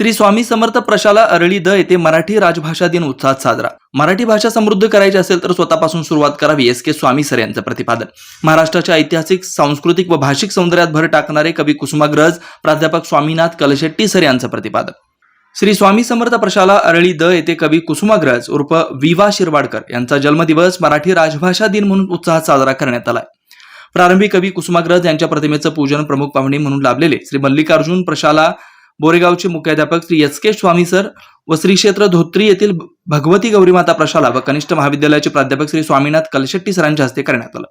श्री स्वामी समर्थ प्रशाला अरळी द येथे मराठी राजभाषा दिन उत्साहात साजरा. मराठी भाषा समृद्ध करायची असेल तर स्वतःपासून सुरुवात करावी एस के स्वामी सर यांचं प्रतिपादन. महाराष्ट्राच्या ऐतिहासिक सांस्कृतिक व भाषिक सौंदर्यात भर टाकणारे कवी कुसुमाग्रज प्राध्यापक स्वामीनाथ कलशेट्टी सर यांचं प्रतिपादन. श्री स्वामी समर्थ प्रशाला अरळी द येथे कवी कुसुमाग्रज उर्फ विवा शिरवाडकर यांचा जन्मदिवस मराठी राजभाषा दिन म्हणून उत्साहात साजरा करण्यात आला प्रारंभी कवी कुसुमाग्रज यांच्या प्रतिमेचं पूजन प्रमुख पाहुणे म्हणून लाभलेले श्री मल्लिकार्जुन प्रशाला बोरेगावचे मुख्याध्यापक Shri S K Swami sir व श्री क्षेत्र धोत्री येथील भगवती गौरीमाता प्रशाला व कनिष्ठ महाविद्यालयाचे प्राध्यापक श्री स्वामीनाथ कलशेट्टी सरांच्या हस्ते करण्यात आलं.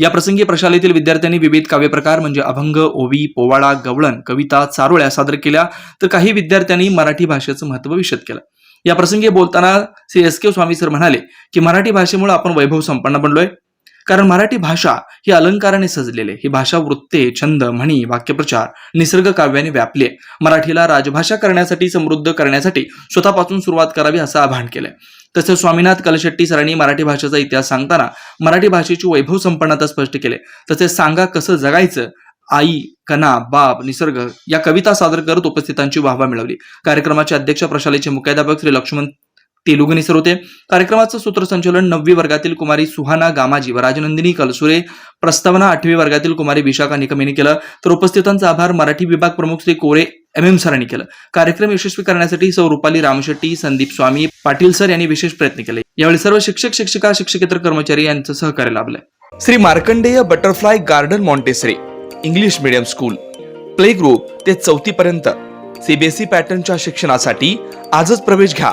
या प्रसंगी प्रशालेतील विद्यार्थ्यांनी विविध काव्यप्रकार म्हणजे अभंग ओवी पोवाडा गवळण कविता चारोळ्या सादर केल्या तर काही विद्यार्थ्यांनी मराठी भाषेचं महत्त्व विशद केलं. या प्रसंगी बोलताना Shri S K Swami sir म्हणाले की मराठी भाषेमुळे आपण वैभव संपन्न बनलोय. कारण मराठी भाषा ही अलंकाराने सजलेले ही भाषा वृत्ते छंद म्हणी वाक्यप्रचार निसर्ग काव्याने व्यापली मराठीला राजभाषा करण्यासाठी समृद्ध करण्यासाठी स्वतःपासून सुरुवात करावी असं आवाहन केलंय. तसेच स्वामीनाथ कलशेट्टी सरांनी मराठी भाषेचा इतिहास सांगताना मराठी भाषेची वैभव संपन्नता स्पष्ट केले तसेच सांगा कसं जगायचं? आई कना बाब निसर्ग या कविता सादर करत उपस्थितांची वाहवा मिळवली. कार्यक्रमाचे अध्यक्ष प्रशालेचे मुख्याध्यापक श्री लक्ष्मण तेलुगुनिसर सर होते. कार्यक्रमाचं सूत्रसंचलन नववी वर्गातील कुमारी सुहाना गामाजी व राजनंदिनी कलसुरे प्रस्तावना आठवी वर्गातील कुमारी विशाखा निकम यांनी केलं. तर उपस्थितांचा आभार मराठी विभाग प्रमुख श्री कोरे एम एम सरांनी केलं. कार्यक्रम यशस्वी करण्यासाठी सौ रुपाली रामशेट्टी संदीप स्वामी पाटील सर यांनी विशेष प्रयत्न केले. यावेळी सर्व शिक्षक शिक्षिका शिक्षकेतर कर्मचारी यांचं सहकार्य लाभलं. Shri Markandey butterfly garden Montessori English medium school play group ते चौथी पर्यंत सीबीएसई पॅटर्नच्या शिक्षणासाठी आजच प्रवेश घ्या.